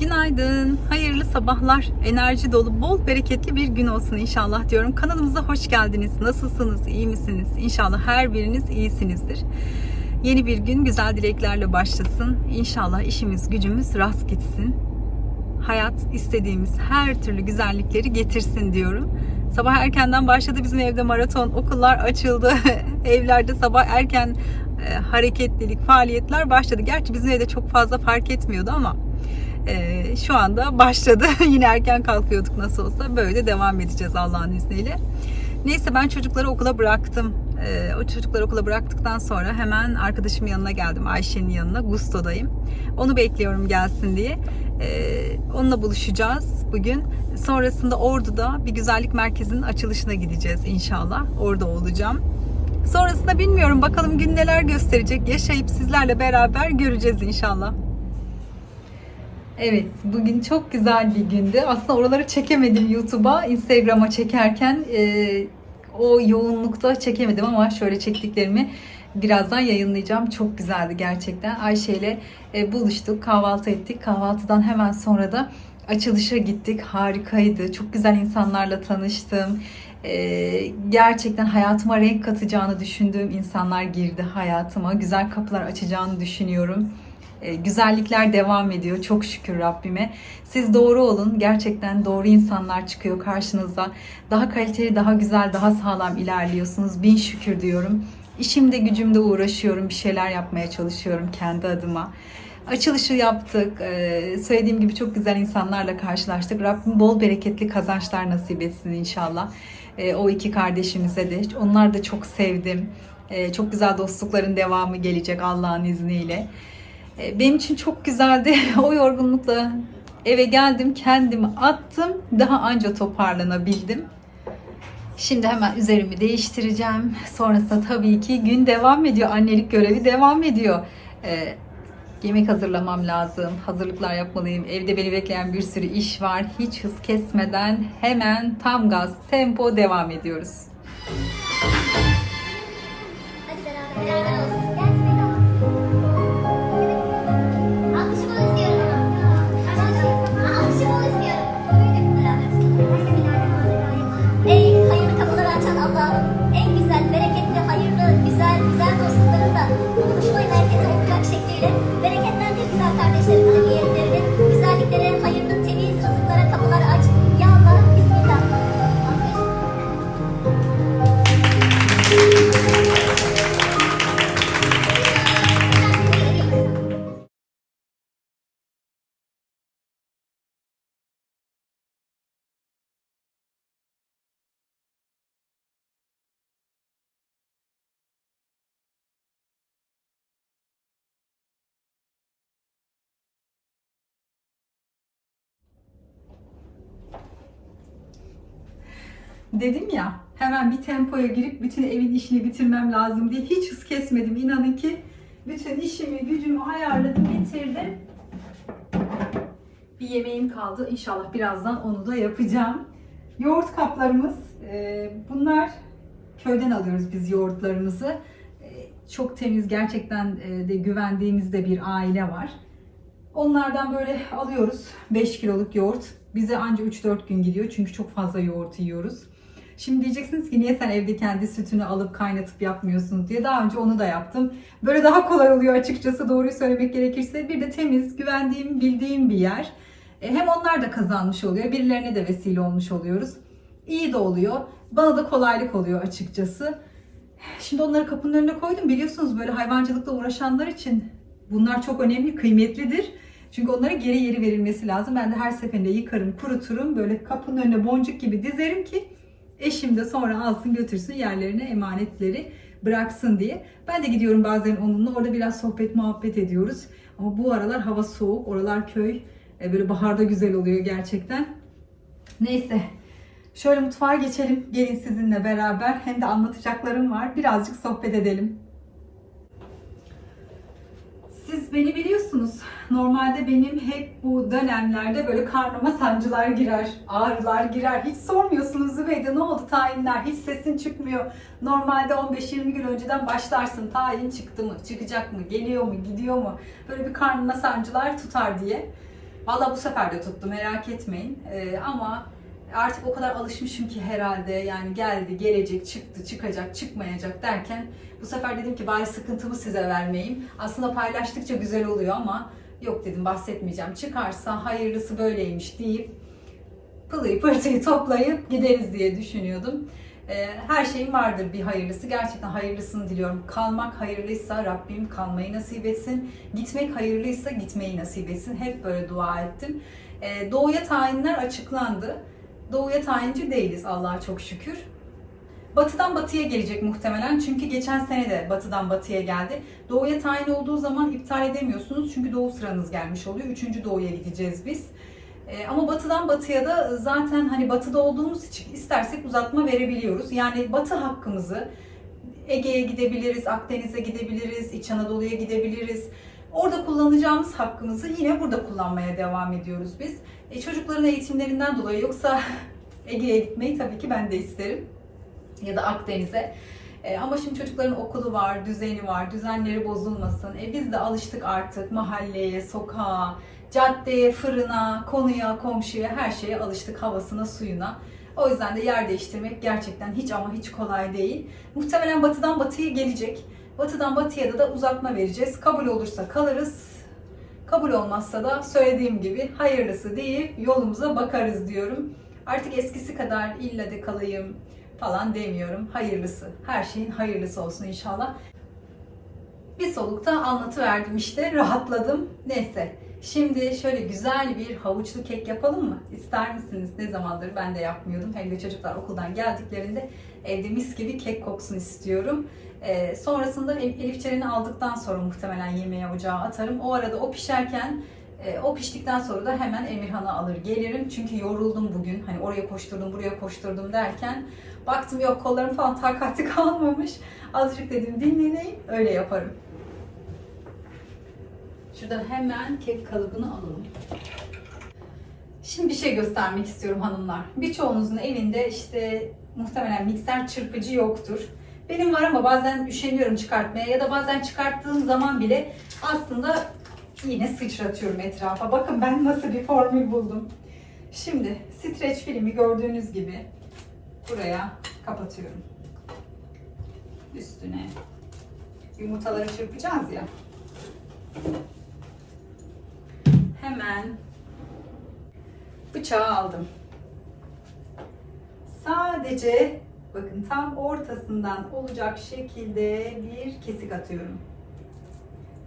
Günaydın, hayırlı sabahlar, enerji dolu, bol bereketli bir gün olsun inşallah diyorum. Kanalımıza hoş geldiniz. Nasılsınız, iyi misiniz? İnşallah her biriniz iyisinizdir. Yeni bir gün güzel dileklerle başlasın. İnşallah işimiz, gücümüz rast gitsin. Hayat istediğimiz her türlü güzellikleri getirsin diyorum. Sabah erkenden başladı bizim evde maraton, okullar açıldı. Evlerde sabah erken e, hareketlilik, faaliyetler başladı. Gerçi bizim evde çok fazla fark etmiyordu ama ee, şu anda başladı. Yine erken kalkıyorduk nasıl olsa. Böyle de devam edeceğiz Allah'ın izniyle. Neyse ben çocukları okula bıraktım. Ee, o çocukları okula bıraktıktan sonra hemen arkadaşımın yanına geldim. Ayşe'nin yanına. Gusto'dayım. Onu bekliyorum gelsin diye. Ee, onunla buluşacağız bugün. Sonrasında Ordu'da bir güzellik merkezinin açılışına gideceğiz inşallah. Orada olacağım. Sonrasında bilmiyorum bakalım gün neler gösterecek. Yaşayıp sizlerle beraber göreceğiz inşallah. Evet, bugün çok güzel bir gündü. Aslında oraları çekemedim YouTube'a, Instagram'a çekerken e, o yoğunlukta çekemedim ama şöyle çektiklerimi birazdan yayınlayacağım. Çok güzeldi gerçekten. Ayşe ile e, buluştuk, kahvaltı ettik. Kahvaltıdan hemen sonra da açılışa gittik. Harikaydı. Çok güzel insanlarla tanıştım. E, gerçekten hayatıma renk katacağını düşündüğüm insanlar girdi hayatıma. Güzel kapılar açacağını düşünüyorum. E, güzellikler devam ediyor. Çok şükür Rabbime. Siz doğru olun. Gerçekten doğru insanlar çıkıyor karşınıza. Daha kaliteli, daha güzel, daha sağlam ilerliyorsunuz. Bin şükür diyorum. İşimde gücümde uğraşıyorum. Bir şeyler yapmaya çalışıyorum kendi adıma. Açılışı yaptık. Ee, söylediğim gibi çok güzel insanlarla karşılaştık. Rabbim bol bereketli kazançlar nasip etsin inşallah. Ee, o iki kardeşimize de. Onlar da çok sevdim. Ee, çok güzel dostlukların devamı gelecek Allah'ın izniyle. E, Benim için çok güzeldi. O yorgunlukla eve geldim, kendimi attım. Daha anca toparlanabildim. Şimdi hemen üzerimi değiştireceğim. Sonrasında tabii ki gün devam ediyor. Annelik görevi devam ediyor. Ee, yemek hazırlamam lazım. Hazırlıklar yapmalıyım. Evde beni bekleyen bir sürü iş var. Hiç hız kesmeden hemen tam gaz, tempo devam ediyoruz. Hadi beraber Dedim ya hemen bir tempoya girip bütün evin işini bitirmem lazım diye hiç hız kesmedim. İnanın ki bütün işimi gücümü ayarladım bitirdim. Bir yemeğim kaldı. İnşallah birazdan onu da yapacağım. Yoğurt kaplarımız. e, bunlar köyden alıyoruz biz yoğurtlarımızı. E, çok temiz gerçekten e, de güvendiğimiz de bir aile var. Onlardan böyle alıyoruz 5 kiloluk yoğurt. Bize anca 3-4 gün gidiyor çünkü çok fazla yoğurt yiyoruz. Şimdi diyeceksiniz ki niye sen evde kendi sütünü alıp kaynatıp yapmıyorsunuz diye. Daha önce onu da yaptım. Böyle daha kolay oluyor açıkçası doğruyu söylemek gerekirse. Bir de temiz, güvendiğim, bildiğim bir yer. E, Hem onlar da kazanmış oluyor, birilerine de vesile olmuş oluyoruz. İyi de oluyor. Bana da kolaylık oluyor açıkçası. Şimdi onları kapının önüne koydum. Biliyorsunuz böyle hayvancılıkla uğraşanlar için bunlar çok önemli, kıymetlidir. Çünkü onlara geri yeri verilmesi lazım. Ben de her seferinde yıkarım, kuruturum. Böyle kapının önüne boncuk gibi dizerim ki eşim de sonra alsın götürsün yerlerine emanetleri bıraksın diye. Ben de gidiyorum bazen onunla. Orada biraz sohbet muhabbet ediyoruz. Ama bu aralar hava soğuk. Oralar köy. E, Böyle baharda güzel oluyor gerçekten. Neyse. Şöyle mutfağa geçelim. Gelin sizinle beraber. Hem de anlatacaklarım var. Birazcık sohbet edelim. Siz beni biliyorsunuz. Normalde benim hep bu dönemlerde böyle karnıma sancılar girer, ağrılar girer. Hiç sormuyorsunuz Zübeyde ne oldu tayinler? Hiç sesin çıkmıyor. Normalde 15-20 gün önceden başlarsın. Tayin çıktı mı, çıkacak mı, geliyor mu, gidiyor mu? Böyle bir karnına sancılar tutar diye. Valla bu sefer de tuttu merak etmeyin. Ee, ama artık o kadar alışmışım ki herhalde yani geldi, gelecek, çıktı, çıkacak, çıkmayacak derken bu sefer dedim ki bari sıkıntımı size vermeyeyim. Aslında paylaştıkça güzel oluyor ama yok dedim bahsetmeyeceğim. Çıkarsa hayırlısı böyleymiş deyip pılıyı pırtıyı toplayıp gideriz diye düşünüyordum. Ee, Her şeyin vardır bir hayırlısı. Gerçekten hayırlısını diliyorum. Kalmak hayırlıysa Rabbim kalmayı nasip etsin. Gitmek hayırlıysa gitmeyi nasip etsin. Hep böyle dua ettim. Ee, Doğuya tayinler açıklandı. Doğuya tayinci değiliz Allah'a çok şükür. Batıdan batıya gelecek muhtemelen. Çünkü geçen sene de batıdan batıya geldi. Doğuya tayin olduğu zaman iptal edemiyorsunuz. Çünkü doğu sıranız gelmiş oluyor. Üçüncü doğuya gideceğiz biz. Ee, ama batıdan batıya da zaten hani batıda olduğumuz için istersek uzatma verebiliyoruz. Yani batı hakkımızı Ege'ye gidebiliriz, Akdeniz'e gidebiliriz, İç Anadolu'ya gidebiliriz. Orada kullanacağımız hakkımızı yine burada kullanmaya devam ediyoruz biz. E, çocukların eğitimlerinden dolayı yoksa Ege'ye gitmeyi tabii ki ben de isterim. Ya da Akdeniz'e. E, ama şimdi çocukların okulu var, düzeni var, düzenleri bozulmasın. E, biz de alıştık artık mahalleye, sokağa, caddeye, fırına, konuya, komşuya her şeye alıştık havasına, suyuna. O yüzden de yer değiştirmek gerçekten hiç ama hiç kolay değil. Muhtemelen batıdan batıya gelecek. Batıdan batıya da, da uzatma vereceğiz. Kabul olursa kalırız. Kabul olmazsa da söylediğim gibi hayırlısı deyip yolumuza bakarız diyorum. Artık eskisi kadar illa de kalayım falan demiyorum. Hayırlısı. Her şeyin hayırlısı olsun inşallah. Bir solukta anlatıverdim işte. Rahatladım. Neyse. Şimdi şöyle güzel bir havuçlu kek yapalım mı? İster misiniz? Ne zamandır ben de yapmıyordum. Hem de çocuklar okuldan geldiklerinde evde mis gibi kek koksun istiyorum. Ee, sonrasında Elif Ceren'i aldıktan sonra muhtemelen yemeğe ocağa atarım. O arada o pişerken e, o piştikten sonra da hemen Emirhan'ı alır gelirim. Çünkü yoruldum bugün. Hani oraya koşturdum, buraya koşturdum derken baktım yok kollarım falan takati kalmamış. Azıcık dedim dinleneyim, öyle yaparım. Şuradan hemen kek kalıbını alalım. Şimdi bir şey göstermek istiyorum hanımlar. Birçoğunuzun evinde işte muhtemelen mikser çırpıcı yoktur. Benim var ama bazen üşeniyorum çıkartmaya ya da bazen çıkarttığım zaman bile aslında yine sıçratıyorum etrafa. Bakın ben nasıl bir formül buldum. Şimdi streç filmi gördüğünüz gibi buraya kapatıyorum. Üstüne yumurtaları çırpacağız ya. Hemen bıçağı aldım. Sadece bakın tam ortasından olacak şekilde bir kesik atıyorum.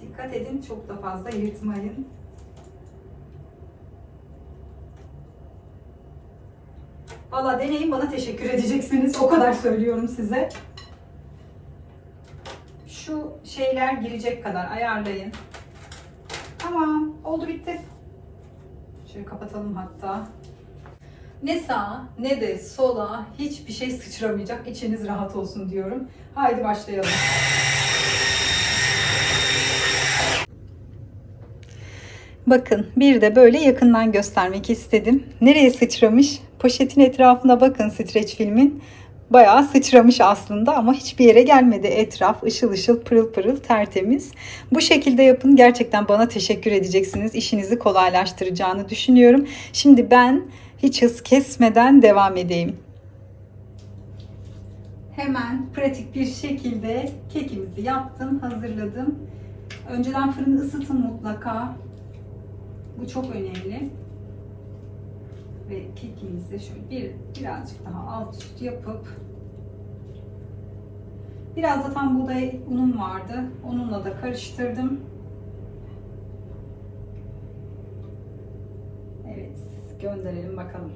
Dikkat edin çok da fazla yırtmayın. Valla deneyin bana teşekkür edeceksiniz. O kadar söylüyorum size. Şu şeyler girecek kadar ayarlayın. Tamam. Oldu bitti. Şöyle kapatalım hatta. Ne sağa ne de sola hiçbir şey sıçramayacak. İçiniz rahat olsun diyorum. Haydi başlayalım. Bakın bir de böyle yakından göstermek istedim. Nereye sıçramış? Poşetin etrafına bakın streç filmin. Bayağı sıçramış aslında ama hiçbir yere gelmedi. Etraf ışıl ışıl pırıl pırıl tertemiz. Bu şekilde yapın. Gerçekten bana teşekkür edeceksiniz. İşinizi kolaylaştıracağını düşünüyorum. Şimdi ben hiç hız kesmeden devam edeyim. Hemen pratik bir şekilde kekimizi yaptım, hazırladım. Önceden fırını ısıtın mutlaka. Bu çok önemli. Ve kekimizi şöyle bir birazcık daha alt üst yapıp biraz da tam buğday unum vardı. Onunla da karıştırdım. Evet, gönderelim bakalım.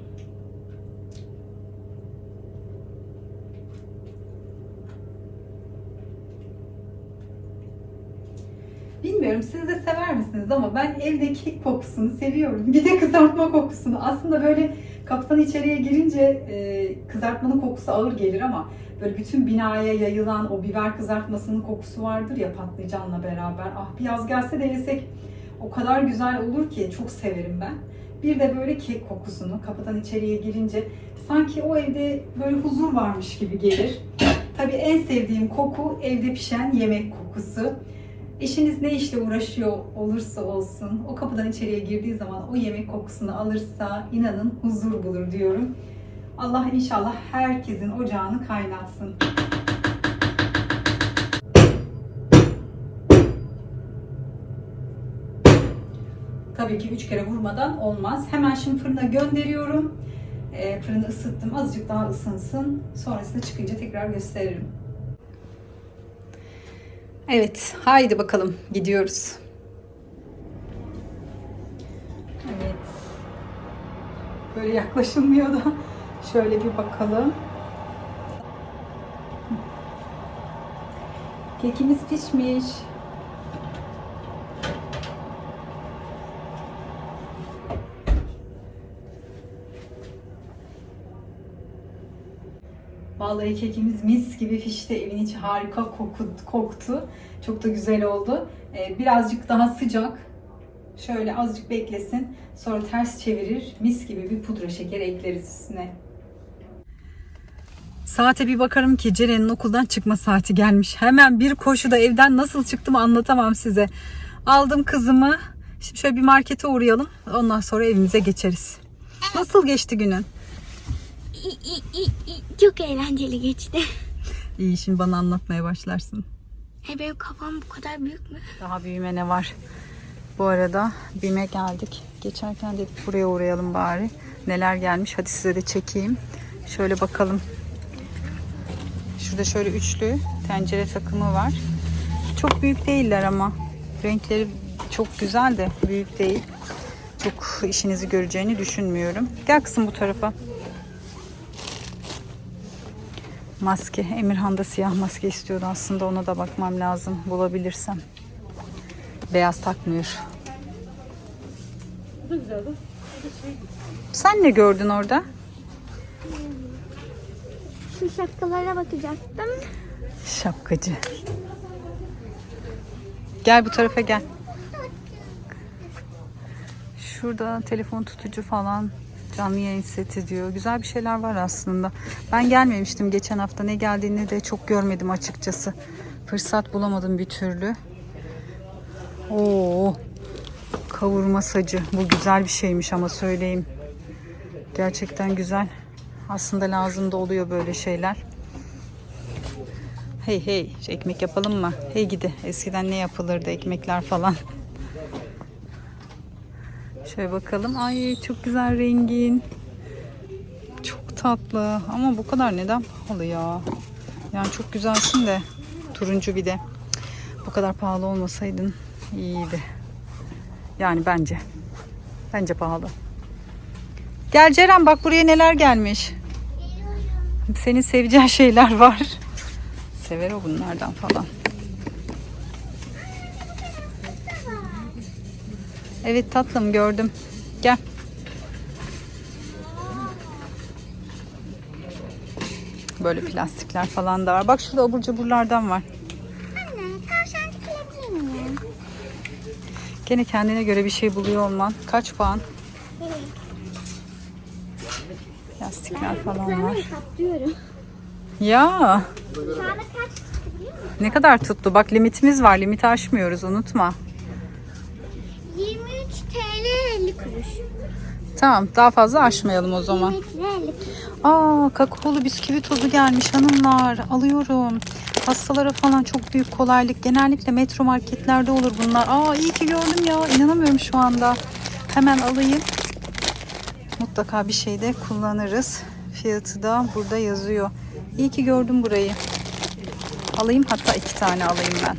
Bilmiyorum siz de sever misiniz ama ben evde kek kokusunu seviyorum. Bir de kızartma kokusunu. Aslında böyle kapıdan içeriye girince e, kızartmanın kokusu ağır gelir ama böyle bütün binaya yayılan o biber kızartmasının kokusu vardır ya patlıcanla beraber. Ah bir yaz gelse de yesek o kadar güzel olur ki çok severim ben. Bir de böyle kek kokusunu kapıdan içeriye girince sanki o evde böyle huzur varmış gibi gelir. Tabii en sevdiğim koku evde pişen yemek kokusu. Eşiniz ne işle uğraşıyor olursa olsun o kapıdan içeriye girdiği zaman o yemek kokusunu alırsa inanın huzur bulur diyorum. Allah inşallah herkesin ocağını kaynatsın. Tabii ki üç kere vurmadan olmaz. Hemen şimdi fırına gönderiyorum. Ee, fırını ısıttım. Azıcık daha ısınsın. Sonrasında çıkınca tekrar gösteririm. Evet, haydi bakalım gidiyoruz. Evet. Böyle yaklaşılmıyor da şöyle bir bakalım. Kekimiz pişmiş. Vallahi kekimiz mis gibi pişti. Evin içi harika koku, koktu. Çok da güzel oldu. Ee, birazcık daha sıcak. Şöyle azıcık beklesin. Sonra ters çevirir. Mis gibi bir pudra şekeri ekleriz üstüne. Saate bir bakarım ki Ceren'in okuldan çıkma saati gelmiş. Hemen bir koşuda evden nasıl çıktım anlatamam size. Aldım kızımı. Şimdi şöyle bir markete uğrayalım. Ondan sonra evimize geçeriz. Nasıl geçti günün? Çok eğlenceli geçti. İyi şimdi bana anlatmaya başlarsın. E benim kafam bu kadar büyük mü? Daha büyüme ne var? Bu arada BİM'e geldik. Geçerken dedik buraya uğrayalım bari. Neler gelmiş hadi size de çekeyim. Şöyle bakalım. Şurada şöyle üçlü tencere takımı var. Çok büyük değiller ama. Renkleri çok güzel de büyük değil. Çok işinizi göreceğini düşünmüyorum. Gel kızım bu tarafa. Maske. Emirhan da siyah maske istiyordu aslında. Ona da bakmam lazım bulabilirsem. Beyaz takmıyor. Sen ne gördün orada? Şu şapkalara bakacaktım. Şapkacı. Gel bu tarafa gel. Şurada telefon tutucu falan canlı yayın seti diyor. Güzel bir şeyler var aslında. Ben gelmemiştim geçen hafta. Ne geldiğini de çok görmedim açıkçası. Fırsat bulamadım bir türlü. Oo. Kavurma sacı. Bu güzel bir şeymiş ama söyleyeyim. Gerçekten güzel. Aslında lazım da oluyor böyle şeyler. Hey hey ekmek yapalım mı? Hey gidi eskiden ne yapılırdı ekmekler falan. Şöyle bakalım. Ay çok güzel rengin. Çok tatlı. Ama bu kadar neden pahalı ya? Yani çok güzelsin de. Turuncu bir de. Bu kadar pahalı olmasaydın iyiydi. Yani bence. Bence pahalı. Gel Ceren bak buraya neler gelmiş. Senin seveceğin şeyler var. Sever o bunlardan falan. Evet tatlım gördüm. Gel. Böyle plastikler falan da var. Bak şurada abur cuburlardan var. Anne tavşancı kalabilir miyim? Gene kendine göre bir şey buluyor olman. Kaç puan? Plastikler falan var. Hesaplıyorum. Ya ne kadar tuttu? Bak limitimiz var. Limiti aşmıyoruz unutma. 50 kuruş. Tamam daha fazla aşmayalım o zaman. 23 TL 50 kuruş. Aa kakaolu bisküvi tozu gelmiş hanımlar. Alıyorum. Hastalara falan çok büyük kolaylık. Genellikle metro marketlerde olur bunlar. Aa iyi ki gördüm ya. İnanamıyorum şu anda. Hemen alayım. Mutlaka bir şeyde kullanırız. Fiyatı da burada yazıyor. İyi ki gördüm burayı. Alayım hatta iki tane alayım ben.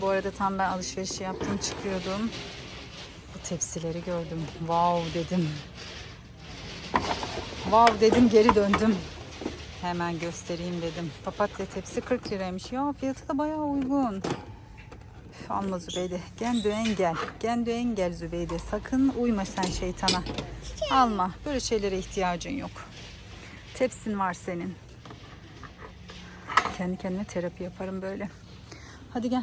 Bu arada tam ben alışveriş yaptım çıkıyordum. Bu tepsileri gördüm. Wow dedim. Wow dedim geri döndüm. Hemen göstereyim dedim. Papatya tepsi 40 liraymış. Ya fiyatı da bayağı uygun. Üf, alma Zübeyde. Gel dön gel. Gel dön gel Zübeyde. Sakın uyma sen şeytana. Alma. Böyle şeylere ihtiyacın yok. Tepsin var senin. Kendi kendime terapi yaparım böyle. Hadi gel.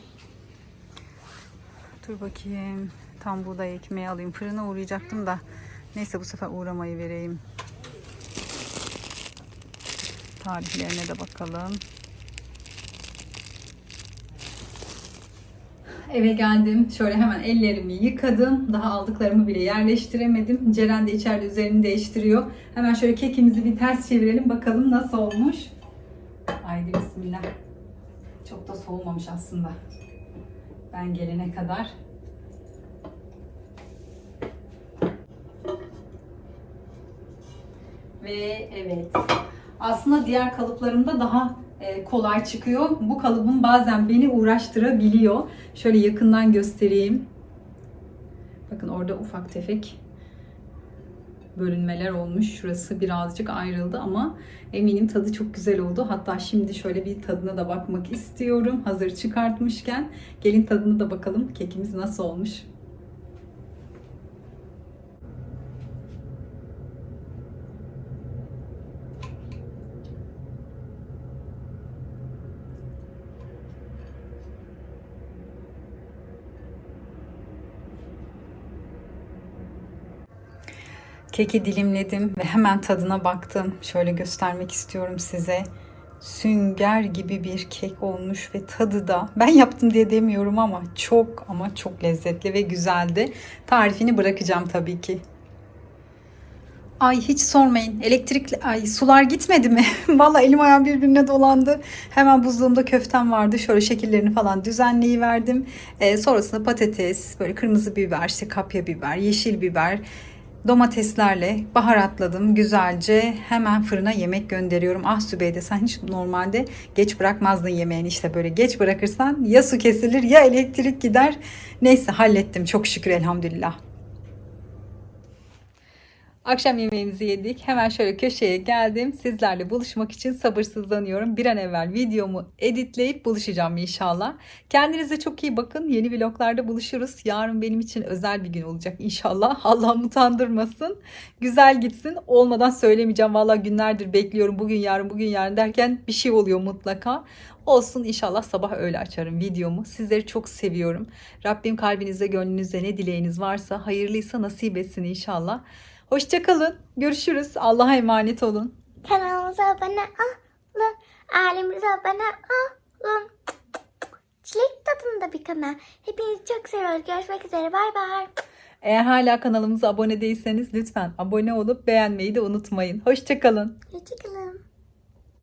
Dur bakayım. Tam buğday ekmeği alayım. Fırına uğrayacaktım da. Neyse bu sefer uğramayı vereyim. Tarihlerine de bakalım. eve geldim. Şöyle hemen ellerimi yıkadım. Daha aldıklarımı bile yerleştiremedim. Ceren de içeride üzerini değiştiriyor. Hemen şöyle kekimizi bir ters çevirelim. Bakalım nasıl olmuş. Haydi bismillah. Çok da soğumamış aslında. Ben gelene kadar. Ve evet. Aslında diğer kalıplarımda daha e, kolay çıkıyor. Bu kalıbım bazen beni uğraştırabiliyor. Şöyle yakından göstereyim. Bakın orada ufak tefek bölünmeler olmuş. Şurası birazcık ayrıldı ama eminim tadı çok güzel oldu. Hatta şimdi şöyle bir tadına da bakmak istiyorum. Hazır çıkartmışken gelin tadına da bakalım kekimiz nasıl olmuş. Keki dilimledim ve hemen tadına baktım. Şöyle göstermek istiyorum size. Sünger gibi bir kek olmuş ve tadı da ben yaptım diye demiyorum ama çok ama çok lezzetli ve güzeldi. Tarifini bırakacağım tabii ki. Ay hiç sormayın. Elektrikli ay sular gitmedi mi? Vallahi elim ayağım birbirine dolandı. Hemen buzluğumda köftem vardı. Şöyle şekillerini falan düzenleyiverdim. Ee, sonrasında patates, böyle kırmızı biber, işte kapya biber, yeşil biber, domateslerle baharatladım güzelce. Hemen fırına yemek gönderiyorum. Ah Sübeyde sen hiç normalde geç bırakmazdın yemeğini işte böyle geç bırakırsan ya su kesilir ya elektrik gider. Neyse hallettim çok şükür elhamdülillah. Akşam yemeğimizi yedik. Hemen şöyle köşeye geldim. Sizlerle buluşmak için sabırsızlanıyorum. Bir an evvel videomu editleyip buluşacağım inşallah. Kendinize çok iyi bakın. Yeni vloglarda buluşuruz. Yarın benim için özel bir gün olacak inşallah. Allah'ım utandırmasın. Güzel gitsin. Olmadan söylemeyeceğim. Valla günlerdir bekliyorum. Bugün yarın bugün yarın derken bir şey oluyor mutlaka. Olsun inşallah sabah öyle açarım videomu. Sizleri çok seviyorum. Rabbim kalbinize gönlünüze ne dileğiniz varsa hayırlıysa nasip etsin inşallah. Hoşçakalın. Görüşürüz. Allah'a emanet olun. Kanalımıza abone olun. Ailemize abone olun. Çilek tadında bir kanal. Hepinizi çok seviyoruz. Görüşmek üzere. Bay bay. Eğer hala kanalımıza abone değilseniz lütfen abone olup beğenmeyi de unutmayın. Hoşçakalın. Hoşçakalın.